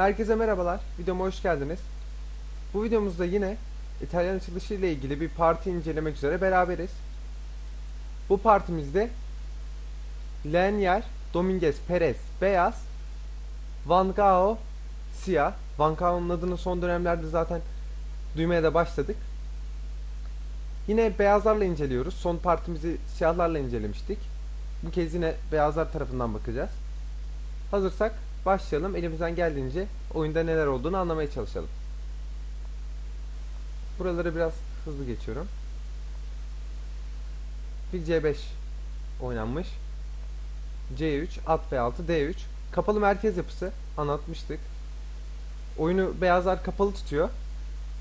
Herkese merhabalar. Videoma hoş geldiniz. Bu videomuzda yine İtalyan açılışı ile ilgili bir parti incelemek üzere beraberiz. Bu partimizde Lenier, Dominguez, Perez, Beyaz, Van Gao, Siyah. Van Gao'nun adını son dönemlerde zaten duymaya da başladık. Yine beyazlarla inceliyoruz. Son partimizi siyahlarla incelemiştik. Bu kez yine beyazlar tarafından bakacağız. Hazırsak başlayalım. Elimizden geldiğince oyunda neler olduğunu anlamaya çalışalım. Buraları biraz hızlı geçiyorum. Bir C5 oynanmış. C3, at B6, D3. Kapalı merkez yapısı anlatmıştık. Oyunu beyazlar kapalı tutuyor.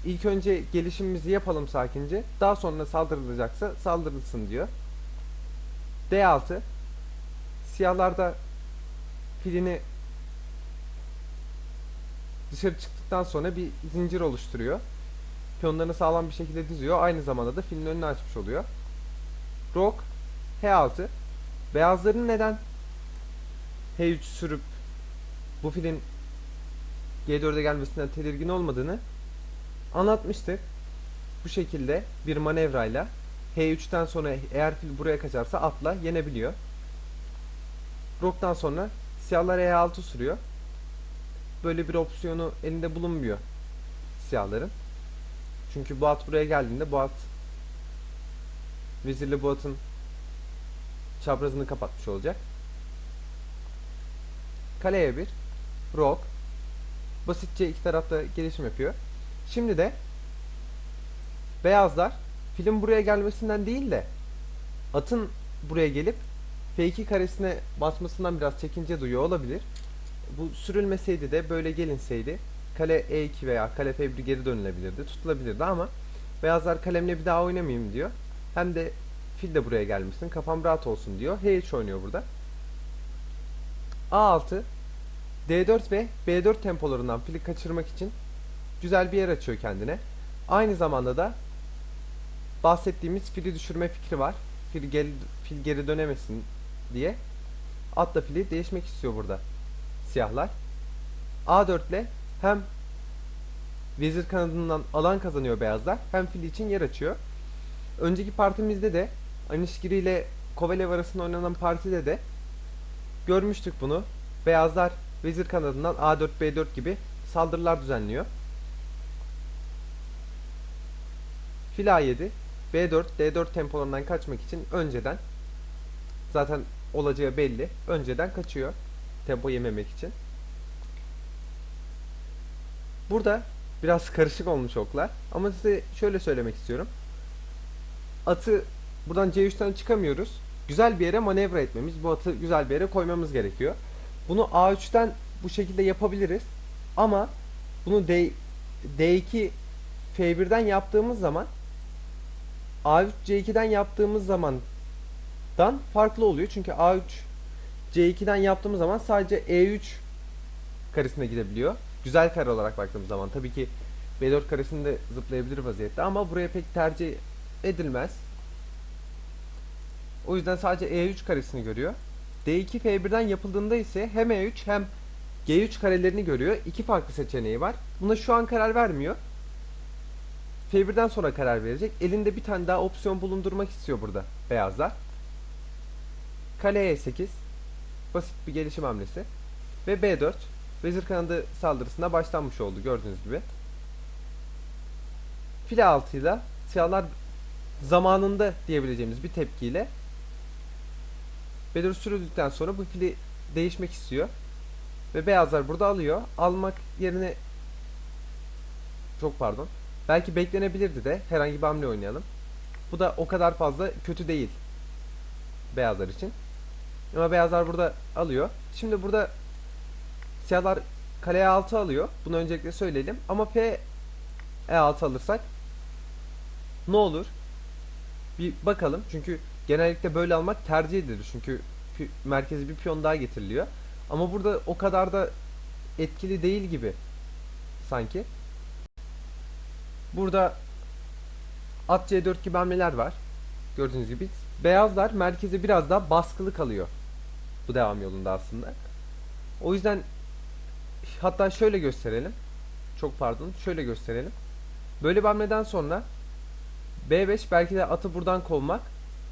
İlk önce gelişimimizi yapalım sakince. Daha sonra saldırılacaksa saldırılsın diyor. D6 Siyahlarda filini dışarı çıktıktan sonra bir zincir oluşturuyor. Piyonlarını sağlam bir şekilde diziyor. Aynı zamanda da filin önünü açmış oluyor. Rok H6 Beyazların neden H3 sürüp bu filin G4'e gelmesinden tedirgin olmadığını anlatmıştık. Bu şekilde bir manevrayla H3'ten sonra eğer fil buraya kaçarsa atla yenebiliyor. Rok'tan sonra siyahlar E6 sürüyor. Böyle bir opsiyonu elinde bulunmuyor siyahların. Çünkü bu at buraya geldiğinde bu at vezirli bu atın çaprazını kapatmış olacak. Kaleye bir Rok basitçe iki tarafta gelişim yapıyor. Şimdi de beyazlar film buraya gelmesinden değil de atın buraya gelip F2 karesine basmasından biraz çekince duyuyor olabilir. Bu sürülmeseydi de böyle gelinseydi kale E2 veya kale F1 geri dönülebilirdi, tutulabilirdi ama beyazlar kalemle bir daha oynamayayım diyor. Hem de fil de buraya gelmişsin, kafam rahat olsun diyor. H3 oynuyor burada. A6 D4 ve B4 tempolarından fili kaçırmak için güzel bir yer açıyor kendine. Aynı zamanda da bahsettiğimiz fili düşürme fikri var. Fil, gel, fil geri dönemesin diye. Atla fili değişmek istiyor burada siyahlar. A4 ile hem vezir kanadından alan kazanıyor beyazlar hem fil için yer açıyor. Önceki partimizde de Anişgiri ile Kovalev arasında oynanan partide de görmüştük bunu. Beyazlar vezir kanadından A4 B4 gibi saldırılar düzenliyor. Fil A7 B4 D4 tempolarından kaçmak için önceden zaten olacağı belli. Önceden kaçıyor. Tempo yememek için. Burada biraz karışık olmuş oklar. Ama size şöyle söylemek istiyorum. Atı buradan C3'ten çıkamıyoruz. Güzel bir yere manevra etmemiz, bu atı güzel bir yere koymamız gerekiyor. Bunu A3'ten bu şekilde yapabiliriz. Ama bunu D, D2 F1'den yaptığımız zaman A3 C2'den yaptığımız zamandan farklı oluyor. Çünkü A3 C2'den yaptığımız zaman sadece E3 karesine gidebiliyor. Güzel kare olarak baktığımız zaman tabii ki B4 karesinde zıplayabilir vaziyette ama buraya pek tercih edilmez. O yüzden sadece E3 karesini görüyor. D2 F1'den yapıldığında ise hem E3 hem G3 karelerini görüyor. İki farklı seçeneği var. Buna şu an karar vermiyor. F1'den sonra karar verecek. Elinde bir tane daha opsiyon bulundurmak istiyor burada beyazlar. Kale E8 basit bir gelişim hamlesi ve B4 vezir kanadı saldırısına başlanmış oldu gördüğünüz gibi. File 6 ile siyahlar zamanında diyebileceğimiz bir tepkiyle B4 sürüldükten sonra bu fili değişmek istiyor. Ve beyazlar burada alıyor. Almak yerine çok pardon. Belki beklenebilirdi de herhangi bir hamle oynayalım. Bu da o kadar fazla kötü değil. Beyazlar için. Ama beyazlar burada alıyor. Şimdi burada siyahlar kaleye 6 alıyor. Bunu öncelikle söyleyelim. Ama P E6 alırsak ne olur? Bir bakalım. Çünkü genellikle böyle almak tercih edilir. Çünkü merkezi bir piyon daha getiriliyor. Ama burada o kadar da etkili değil gibi sanki. Burada at C4 gibi hamleler var. Gördüğünüz gibi. Beyazlar merkeze biraz daha baskılı kalıyor. Bu devam yolunda aslında. O yüzden hatta şöyle gösterelim. Çok pardon. Şöyle gösterelim. Böyle bir hamleden sonra B5 belki de atı buradan kovmak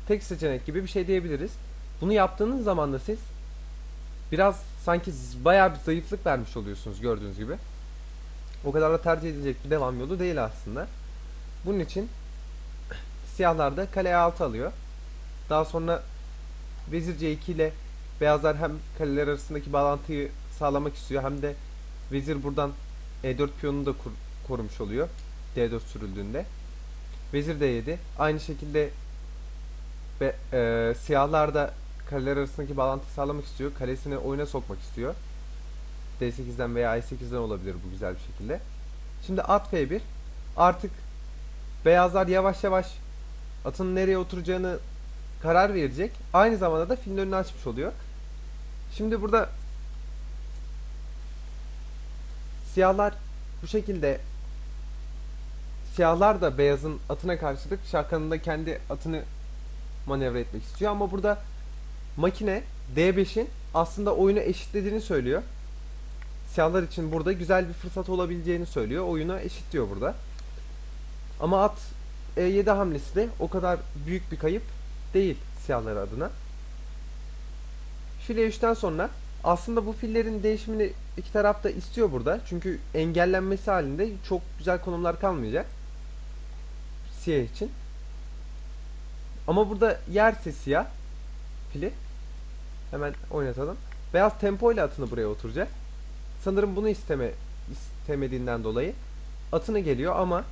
tek seçenek gibi bir şey diyebiliriz. Bunu yaptığınız zaman da siz biraz sanki bayağı bir zayıflık vermiş oluyorsunuz gördüğünüz gibi. O kadar da tercih edilecek bir devam yolu değil aslında. Bunun için siyahlar da kale A6 alıyor. Daha sonra vezir C2 ile beyazlar hem kaleler arasındaki bağlantıyı sağlamak istiyor hem de vezir buradan E4 piyonunu da kur- korumuş oluyor. D4 sürüldüğünde. Vezir D7. Aynı şekilde ve e, siyahlar da kaleler arasındaki bağlantıyı sağlamak istiyor. Kalesini oyuna sokmak istiyor. D8'den veya E8'den olabilir bu güzel bir şekilde. Şimdi at F1. Artık beyazlar yavaş yavaş atın nereye oturacağını karar verecek. Aynı zamanda da filin önünü açmış oluyor. Şimdi burada siyahlar bu şekilde siyahlar da beyazın atına karşılık şarkanında kendi atını manevra etmek istiyor ama burada makine D5'in aslında oyunu eşitlediğini söylüyor. Siyahlar için burada güzel bir fırsat olabileceğini söylüyor. Oyunu eşitliyor burada. Ama at E7 hamlesi de o kadar büyük bir kayıp değil siyahlar adına. File 3'ten sonra aslında bu fillerin değişimini iki taraf da istiyor burada. Çünkü engellenmesi halinde çok güzel konumlar kalmayacak. Siyah için. Ama burada yerse siyah fili hemen oynatalım. Beyaz tempo ile atını buraya oturacak. Sanırım bunu isteme istemediğinden dolayı atını geliyor ama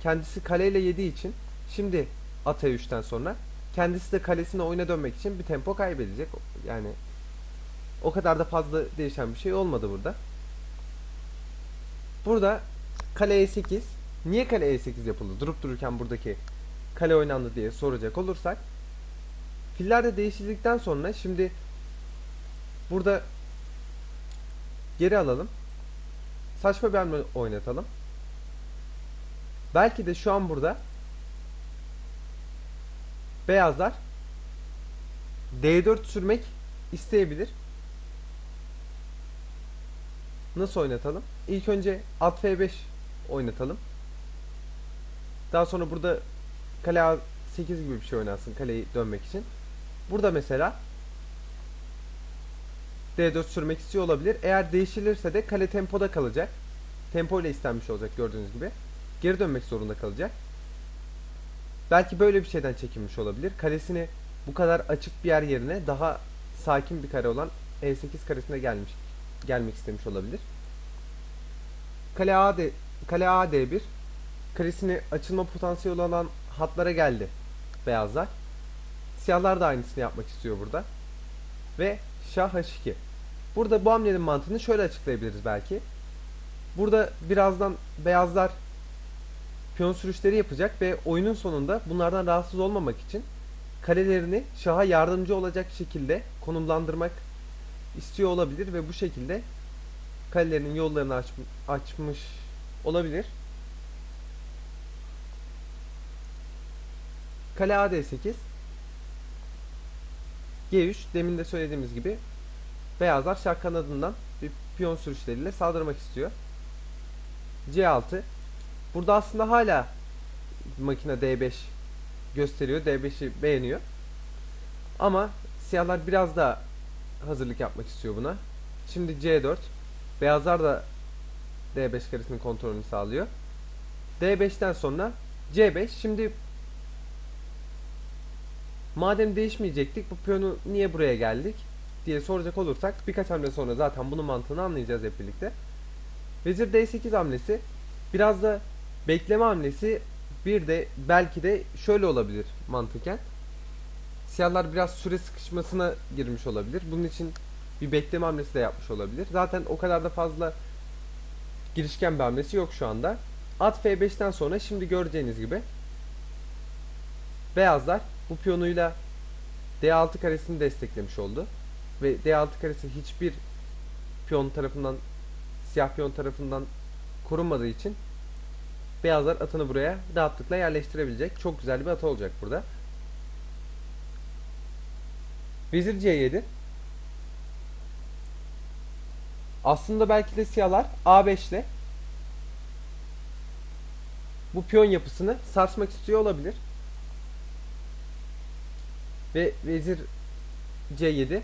kendisi kaleyle yediği için şimdi at E3'ten sonra kendisi de kalesine oyuna dönmek için bir tempo kaybedecek. Yani o kadar da fazla değişen bir şey olmadı burada. Burada kale E8 niye kale E8 yapıldı? Durup dururken buradaki kale oynandı diye soracak olursak filler de değişildikten sonra şimdi burada geri alalım. Saçma bir hamle oynatalım. Belki de şu an burada beyazlar D4 sürmek isteyebilir. Nasıl oynatalım? İlk önce at F5 oynatalım. Daha sonra burada kale A8 gibi bir şey oynansın kaleyi dönmek için. Burada mesela D4 sürmek istiyor olabilir. Eğer değişilirse de kale tempoda kalacak. Tempo ile istenmiş olacak gördüğünüz gibi. Geri dönmek zorunda kalacak. Belki böyle bir şeyden çekinmiş olabilir. Kalesini bu kadar açık bir yer yerine daha sakin bir kare olan E8 karesine gelmiş gelmek istemiş olabilir. Kale A D kale A D1 kalesini açılma potansiyeli olan hatlara geldi beyazlar. Siyahlar da aynısını yapmak istiyor burada. Ve Şah H2. Burada bu hamlenin mantığını şöyle açıklayabiliriz belki. Burada birazdan beyazlar piyon sürüşleri yapacak ve oyunun sonunda bunlardan rahatsız olmamak için kalelerini şaha yardımcı olacak şekilde konumlandırmak istiyor olabilir ve bu şekilde kalelerinin yollarını aç, açmış olabilir. Kale AD8 G3 demin de söylediğimiz gibi beyazlar şah kanadından bir piyon sürüşleriyle saldırmak istiyor. C6 Burada aslında hala makine D5 gösteriyor. D5'i beğeniyor. Ama siyahlar biraz daha hazırlık yapmak istiyor buna. Şimdi C4 beyazlar da D5 karesinin kontrolünü sağlıyor. D5'ten sonra C5 şimdi madem değişmeyecektik bu piyonu niye buraya geldik diye soracak olursak birkaç hamle sonra zaten bunun mantığını anlayacağız hep birlikte. Vezir D8 hamlesi biraz da bekleme hamlesi bir de belki de şöyle olabilir mantıken. Siyahlar biraz süre sıkışmasına girmiş olabilir. Bunun için bir bekleme hamlesi de yapmış olabilir. Zaten o kadar da fazla girişken bir hamlesi yok şu anda. At F5'ten sonra şimdi göreceğiniz gibi beyazlar bu piyonuyla D6 karesini desteklemiş oldu. Ve D6 karesi hiçbir piyon tarafından siyah piyon tarafından korunmadığı için beyazlar atını buraya rahatlıkla yerleştirebilecek. Çok güzel bir at olacak burada. Vezir C7 Aslında belki de siyahlar A5 ile bu piyon yapısını sarsmak istiyor olabilir. Ve vezir C7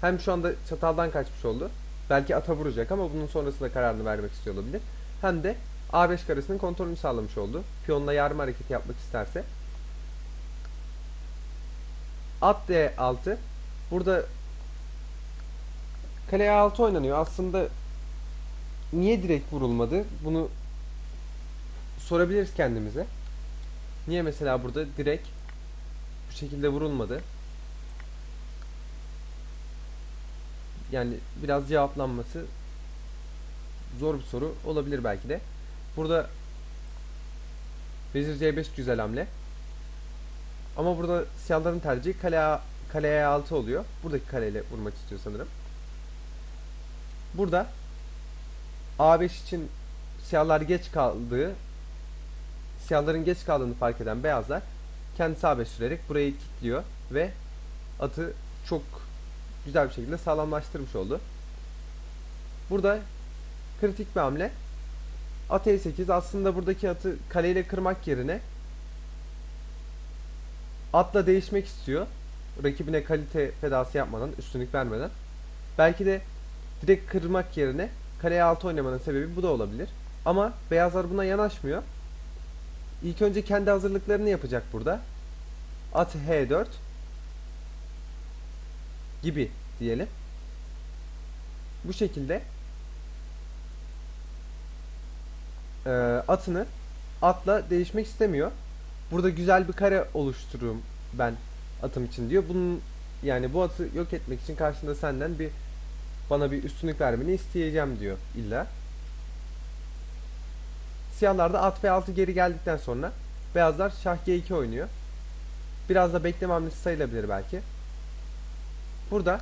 hem şu anda çataldan kaçmış oldu. Belki ata vuracak ama bunun sonrasında kararını vermek istiyor olabilir. Hem de A5 karesinin kontrolünü sağlamış oldu. Piyonla yarım hareketi yapmak isterse. At D6. Burada kale A6 oynanıyor. Aslında niye direkt vurulmadı? Bunu sorabiliriz kendimize. Niye mesela burada direkt bu şekilde vurulmadı? Yani biraz cevaplanması zor bir soru olabilir belki de. Burada Vezir C5 güzel hamle. Ama burada siyahların tercihi kale kaleye A6 oluyor. Buradaki kaleyle vurmak istiyor sanırım. Burada A5 için siyahlar geç kaldığı siyahların geç kaldığını fark eden beyazlar kendisi A5 sürerek burayı kilitliyor ve atı çok güzel bir şekilde sağlamlaştırmış oldu. Burada kritik bir hamle. At E8 aslında buradaki atı kaleyle kırmak yerine atla değişmek istiyor. Rakibine kalite fedası yapmadan, üstünlük vermeden. Belki de direkt kırmak yerine kaleye 6 oynamanın sebebi bu da olabilir. Ama beyazlar buna yanaşmıyor. İlk önce kendi hazırlıklarını yapacak burada. At H4 gibi diyelim. Bu şekilde e, atını atla değişmek istemiyor. Burada güzel bir kare oluştururum ben atım için diyor. Bunun yani bu atı yok etmek için karşında senden bir bana bir üstünlük vermeni isteyeceğim diyor illa. Siyahlar da at F6 geri geldikten sonra beyazlar şah G2 oynuyor. Biraz da bekleme hamlesi sayılabilir belki. Burada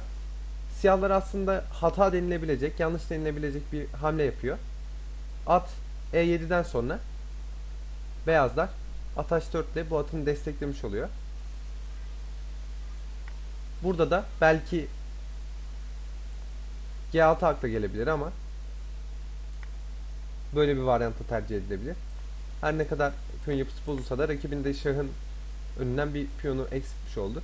siyahlar aslında hata denilebilecek, yanlış denilebilecek bir hamle yapıyor. At E7'den sonra beyazlar at H4 ile bu atını desteklemiş oluyor. Burada da belki G6 akla gelebilir ama böyle bir varyanta tercih edilebilir. Her ne kadar piyon yapısı bozulsa da rakibin de şahın önünden bir piyonu eksiltmiş oldu.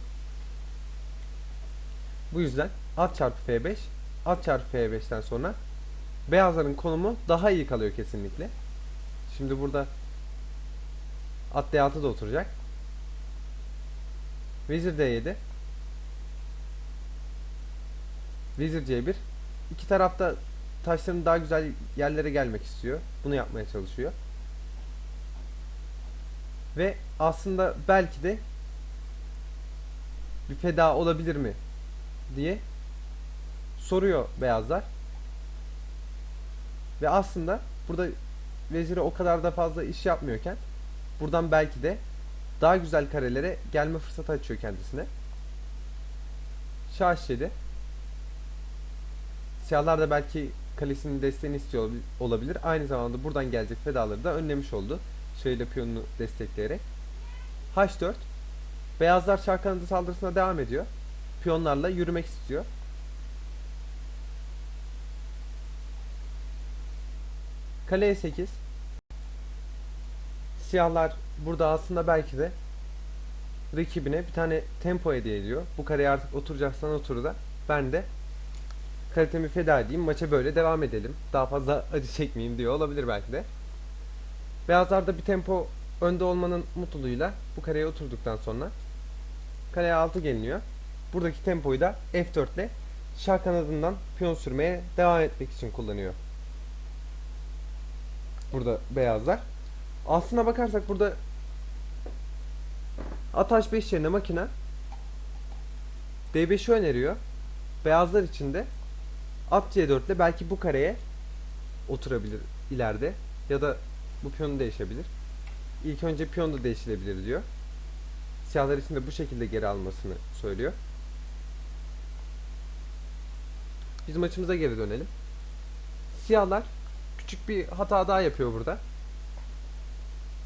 Bu yüzden at çarpı F5 at çarpı F5'ten sonra beyazların konumu daha iyi kalıyor kesinlikle. Şimdi burada at D6 da oturacak. Vezir D7 Vezir C1 İki tarafta taşların daha güzel yerlere gelmek istiyor. Bunu yapmaya çalışıyor. Ve aslında belki de bir feda olabilir mi diye soruyor beyazlar. Ve aslında burada veziri o kadar da fazla iş yapmıyorken buradan belki de daha güzel karelere gelme fırsatı açıyor kendisine. Şah 7 Siyahlar da belki kalesinin desteğini istiyor olabilir. Aynı zamanda buradan gelecek fedaları da önlemiş oldu. Şöyle piyonunu destekleyerek. H4 Beyazlar şah kanadı saldırısına devam ediyor. Piyonlarla yürümek istiyor. Kale E8 Siyahlar burada aslında belki de rakibine bir tane tempo hediye ediyor. Bu kareye artık oturacaksan otur da ben de kalitemi feda edeyim. Maça böyle devam edelim. Daha fazla acı çekmeyeyim diyor olabilir belki de. Beyazlarda bir tempo önde olmanın mutluluğuyla bu kareye oturduktan sonra kareye 6 geliniyor. Buradaki tempoyu da F4 ile şah kanadından piyon sürmeye devam etmek için kullanıyor. Burada beyazlar. Aslına bakarsak burada at H5 yerine makine D5'i öneriyor. Beyazlar için de At C4 ile belki bu kareye oturabilir ileride. Ya da bu piyonu değişebilir. İlk önce piyon da değişilebilir diyor. Siyahlar için de bu şekilde geri almasını söylüyor. Biz maçımıza geri dönelim. Siyahlar küçük bir hata daha yapıyor burada.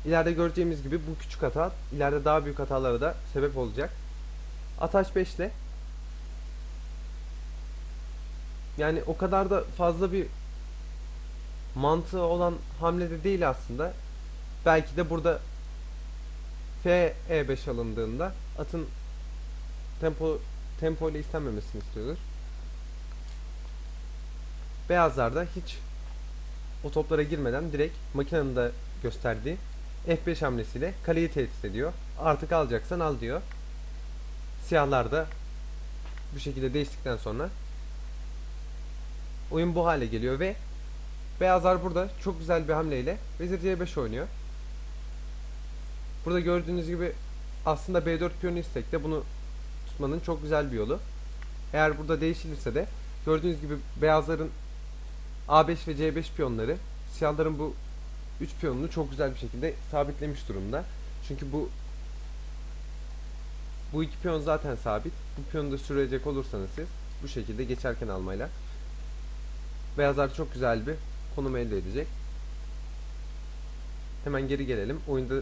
İleride göreceğimiz gibi bu küçük hata ileride daha büyük hatalara da sebep olacak. Ataş 5 ile Yani o kadar da fazla bir mantığı olan hamle de değil aslında. Belki de burada F E5 alındığında atın tempo tempo ile istenmemesini istiyordur. Beyazlar da hiç o toplara girmeden direkt makinenin de gösterdiği F5 hamlesiyle kaleyi tehdit ediyor. Artık alacaksan al diyor. Siyahlar da bu şekilde değiştikten sonra oyun bu hale geliyor ve beyazlar burada çok güzel bir hamleyle Vezir C5 oynuyor. Burada gördüğünüz gibi aslında B4 piyonu istekte bunu tutmanın çok güzel bir yolu. Eğer burada değişilirse de gördüğünüz gibi beyazların A5 ve C5 piyonları siyahların bu 3 piyonunu çok güzel bir şekilde sabitlemiş durumda. Çünkü bu bu iki piyon zaten sabit. Bu piyonu da sürecek olursanız siz bu şekilde geçerken almayla beyazlar çok güzel bir konum elde edecek. Hemen geri gelelim. Oyunda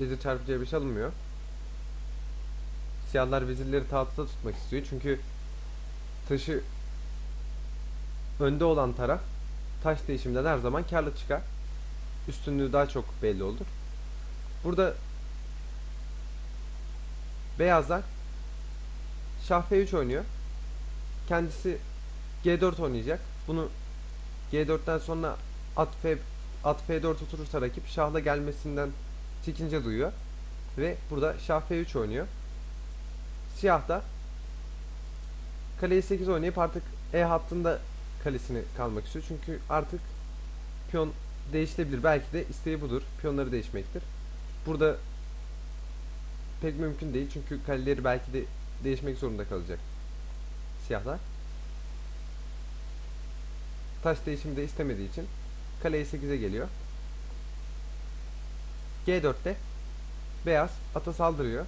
vezir çarpı C5 alınmıyor. Siyahlar vezirleri tahtada tutmak istiyor. Çünkü taşı önde olan taraf taş değişiminden her zaman karlı çıkar. Üstünlüğü daha çok belli olur. Burada beyazlar şah F3 oynuyor. Kendisi G4 oynayacak. Bunu G4'ten sonra at F at F4 oturursa rakip şahla gelmesinden çekince duyuyor. Ve burada şah F3 oynuyor. Siyah da kale E8 oynayıp artık E hattında kalesini kalmak istiyor. Çünkü artık piyon değiştirebilir. Belki de isteği budur. Piyonları değişmektir. Burada pek mümkün değil. Çünkü kaleleri belki de değişmek zorunda kalacak. Siyahlar. Taş değişimi de istemediği için kale E8'e geliyor. G4'te beyaz ata saldırıyor.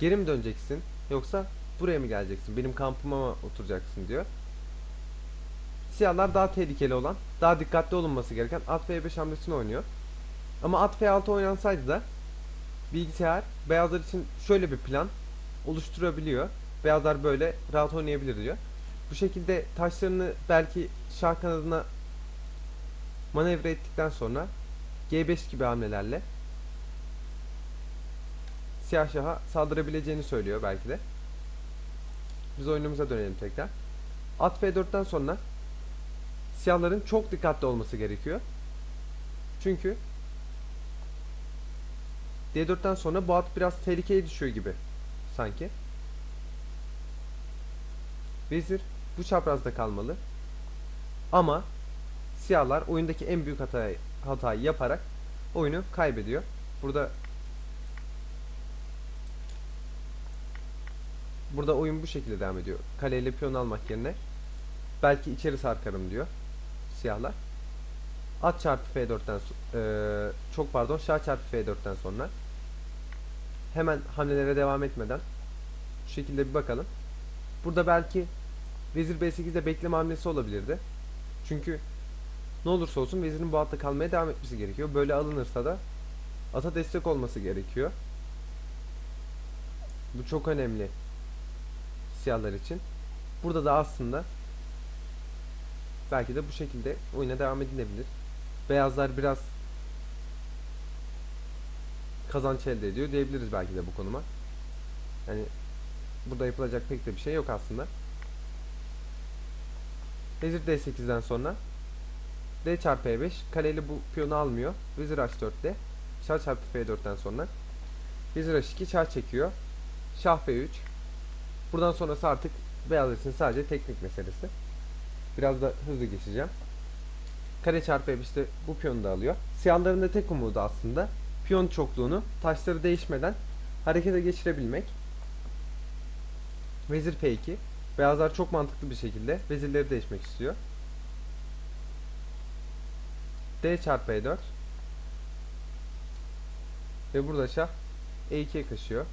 Geri mi döneceksin yoksa buraya mı geleceksin? Benim kampıma mı oturacaksın diyor. Siyahlar daha tehlikeli olan, daha dikkatli olunması gereken at F5 hamlesini oynuyor. Ama at F6 oynansaydı da bilgisayar beyazlar için şöyle bir plan oluşturabiliyor. Beyazlar böyle rahat oynayabilir diyor. Bu şekilde taşlarını belki şah kanadına manevra ettikten sonra G5 gibi hamlelerle siyah şaha saldırabileceğini söylüyor belki de. Biz oyunumuza dönelim tekrar. At F4'ten sonra siyahların çok dikkatli olması gerekiyor. Çünkü D4'ten sonra bu at biraz tehlikeye düşüyor gibi sanki. Vezir bu çaprazda kalmalı. Ama siyahlar oyundaki en büyük hatayı, hatayı yaparak oyunu kaybediyor. Burada Burada oyun bu şekilde devam ediyor. Kaleyle piyon almak yerine belki içeri sarkarım diyor siyahlar. At çarpı F4'ten so- eee, çok pardon şah çarpı F4'ten sonra hemen hamlelere devam etmeden şu şekilde bir bakalım. Burada belki Vezir B8'de bekleme hamlesi olabilirdi. Çünkü ne olursa olsun vezirin bu hatta kalmaya devam etmesi gerekiyor. Böyle alınırsa da ata destek olması gerekiyor. Bu çok önemli siyahlar için. Burada da aslında belki de bu şekilde oyuna devam edilebilir. Beyazlar biraz kazanç elde ediyor diyebiliriz belki de bu konuma. Yani burada yapılacak pek de bir şey yok aslında. Vezir D8'den sonra D çarpı E5 kaleli bu piyonu almıyor. Vezir H4'te Şah çarpı F4'ten sonra Vezir H2 şah çekiyor. Şah F3 Buradan sonrası artık beyaz için sadece teknik meselesi. Biraz da hızlı geçeceğim. Kare çarpı E5'te bu piyonu da alıyor. Siyahların da tek umudu aslında piyon çokluğunu taşları değişmeden harekete geçirebilmek. Vezir F2 Beyazlar çok mantıklı bir şekilde vezirleri değişmek istiyor. D çarpı E4 ve burada şah E2'ye kaçıyor.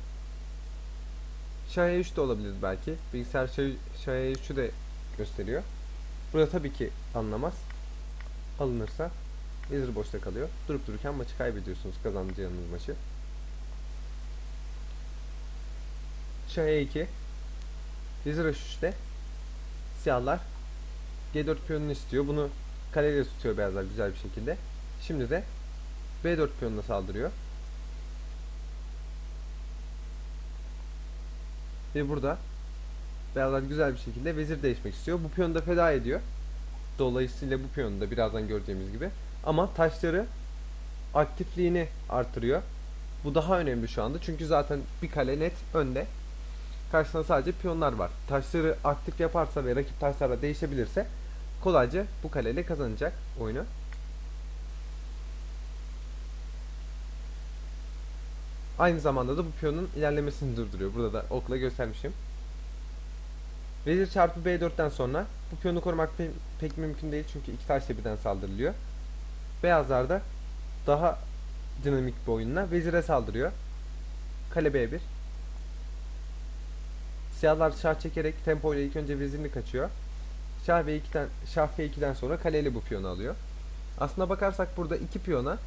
Şah E3 de olabilir belki. Bilgisayar şah, şah E3'ü de gösteriyor. Burada tabii ki anlamaz. Alınırsa vezir boşta kalıyor. Durup dururken maçı kaybediyorsunuz kazanacağınız maçı. Şah E2 Vezir H3'te Siyahlar G4 piyonunu istiyor. Bunu kaleyle tutuyor beyazlar güzel bir şekilde. Şimdi de B4 piyonuna saldırıyor. Ve burada beyazlar güzel bir şekilde vezir değişmek istiyor. Bu piyonu da feda ediyor. Dolayısıyla bu piyonu da birazdan gördüğümüz gibi. Ama taşları aktifliğini artırıyor. Bu daha önemli şu anda. Çünkü zaten bir kale net önde. Karşısında sadece piyonlar var. Taşları aktif yaparsa ve rakip taşlarla değişebilirse kolayca bu kaleyle kazanacak oyunu. Aynı zamanda da bu piyonun ilerlemesini durduruyor. Burada da okla göstermişim. Vezir çarpı B4'ten sonra bu piyonu korumak pe- pek mümkün değil çünkü iki taşla birden saldırılıyor. Beyazlar da daha dinamik bir oyunla vezire saldırıyor. Kale B1. Siyahlar şah çekerek tempo ile ilk önce vezirini kaçıyor. Şah V2'den şah F2'den sonra kaleyle bu piyonu alıyor. Aslına bakarsak burada iki piyona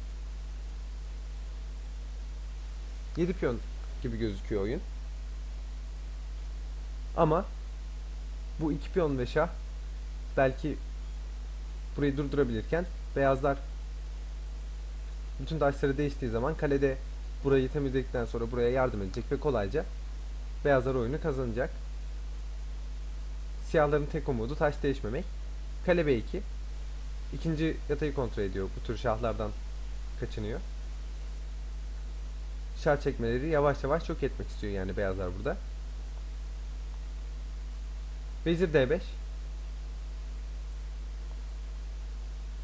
7 piyon gibi gözüküyor oyun. Ama bu iki piyon ve şah belki burayı durdurabilirken beyazlar bütün taşları değiştiği zaman kalede burayı temizledikten sonra buraya yardım edecek ve kolayca beyazlar oyunu kazanacak. Siyahların tek umudu taş değişmemek. Kale B2. İkinci yatayı kontrol ediyor. Bu tür şahlardan kaçınıyor. Şah çekmeleri yavaş yavaş çok etmek istiyor yani beyazlar burada. Vezir D5.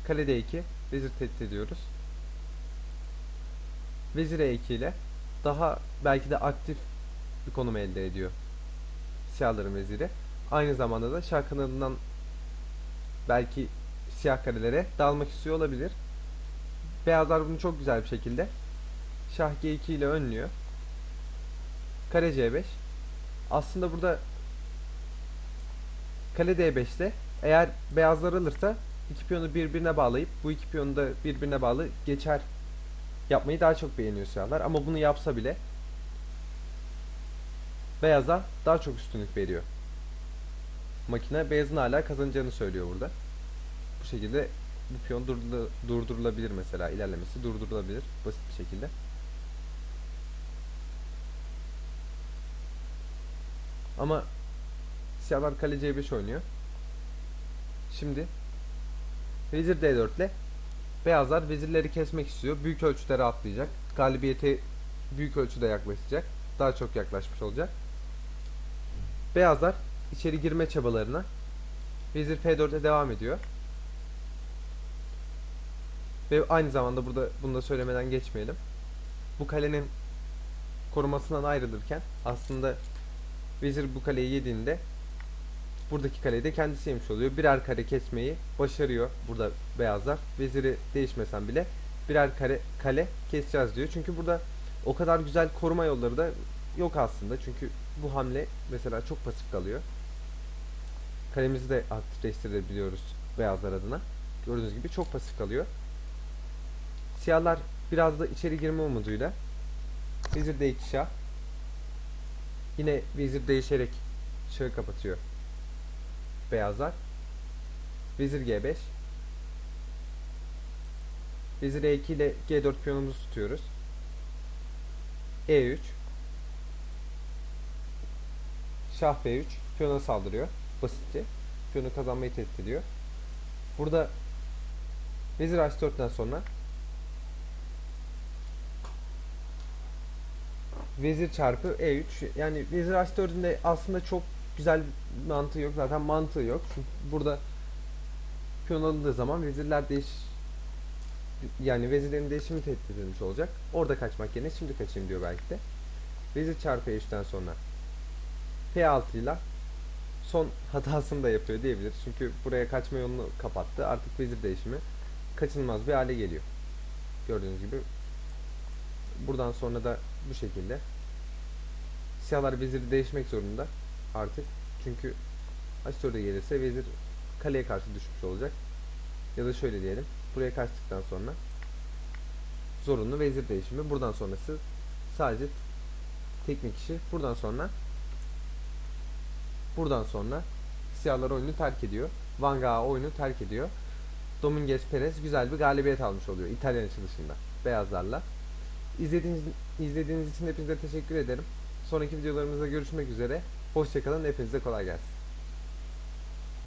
Kale D2. Vezir tehdit ediyoruz. Vezir E2 ile daha belki de aktif bir konum elde ediyor. Siyahların veziri. Aynı zamanda da şah kanadından belki siyah karelere dalmak istiyor olabilir. Beyazlar bunu çok güzel bir şekilde Şah G2 ile önlüyor. Kare C5. Aslında burada Kale D5'te eğer beyazlar alırsa iki piyonu birbirine bağlayıp bu iki piyonu da birbirine bağlı geçer yapmayı daha çok beğeniyor siyahlar ama bunu yapsa bile beyaza daha çok üstünlük veriyor. Makine beyazın hala kazanacağını söylüyor burada. Bu şekilde bu piyon durdurula- durdurulabilir mesela ilerlemesi durdurulabilir basit bir şekilde. Ama siyahlar kale C5 oynuyor. Şimdi vezir D4 ile beyazlar vezirleri kesmek istiyor. Büyük ölçüde rahatlayacak. Galibiyete büyük ölçüde yaklaşacak. Daha çok yaklaşmış olacak. Beyazlar içeri girme çabalarına vezir F4'e devam ediyor. Ve aynı zamanda burada bunu da söylemeden geçmeyelim. Bu kalenin korumasından ayrılırken aslında vezir bu kaleyi yediğinde buradaki kaleyi de kendisi yemiş oluyor. Birer kare kesmeyi başarıyor burada beyazlar. Veziri değişmesen bile birer kare kale keseceğiz diyor. Çünkü burada o kadar güzel koruma yolları da yok aslında. Çünkü bu hamle mesela çok pasif kalıyor. Kalemizi de aktifleştirebiliyoruz beyazlar adına. Gördüğünüz gibi çok pasif kalıyor. Siyahlar biraz da içeri girme umuduyla Vezir D2 şah Yine vezir değişerek şahı kapatıyor. Beyazlar. Vezir G5. Vezir E2 ile G4 piyonumuzu tutuyoruz. E3. Şah B3. Piyona saldırıyor. Basitçe. Piyonu kazanmayı tehdit ediyor. Burada Vezir H4'ten sonra Vezir çarpı E3 yani Vezir H4'ün de aslında çok güzel mantığı yok zaten mantığı yok. Çünkü burada piyon alındığı zaman vezirler değiş yani vezirlerin değişimi tehdit edilmiş olacak. Orada kaçmak yerine şimdi kaçayım diyor belki de. Vezir çarpı E3'ten sonra. P6 ile son hatasını da yapıyor diyebiliriz çünkü buraya kaçma yolunu kapattı. Artık vezir değişimi kaçınılmaz bir hale geliyor. Gördüğünüz gibi. Buradan sonra da bu şekilde. Siyahlar veziri değişmek zorunda artık. Çünkü H4'e gelirse vezir kaleye karşı düşmüş olacak. Ya da şöyle diyelim. Buraya kaçtıktan sonra zorunlu vezir değişimi. Buradan sonrası sadece teknik işi. Buradan sonra buradan sonra Siyahlar oyunu terk ediyor. Van Gaal oyunu terk ediyor. Dominguez Perez güzel bir galibiyet almış oluyor İtalyan açılışında beyazlarla. İzlediğiniz, izlediğiniz için hepinize teşekkür ederim. Sonraki videolarımızda görüşmek üzere. Hoşçakalın. Hepinize kolay gelsin.